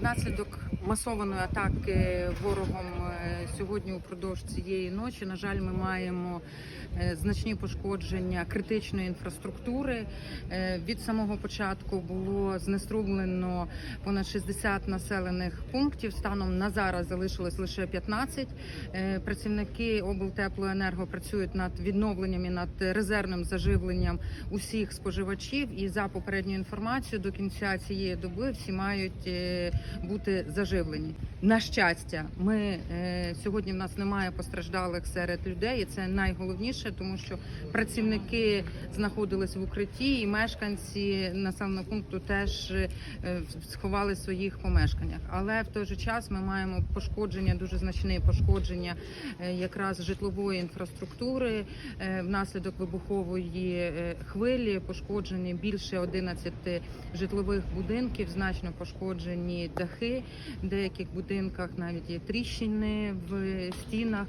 Внаслідок масованої атаки ворогом е, сьогодні упродовж цієї ночі, на жаль, ми маємо е, значні пошкодження критичної інфраструктури. Е, Від самого початку було знеструблено понад 60 населених пунктів. Станом на зараз залишилось лише 15. Е, Працівники облтеплоенерго працюють над відновленням і над резервним заживленням усіх споживачів. І за попередньою інформацією, до кінця цієї доби всі мають бути заживлені. На щастя, ми е, сьогодні в нас немає постраждалих серед людей. і Це найголовніше, тому що працівники знаходились в укритті, і мешканці населеного пункту теж е, сховали в своїх помешканнях. Але в той же час ми маємо пошкодження, дуже значне пошкодження е, якраз житлової інфраструктури е, внаслідок вибухової е, хвилі. Пошкоджені більше 11 житлових будинків, значно пошкоджені дахи. В деяких будинках навіть є тріщини в стінах.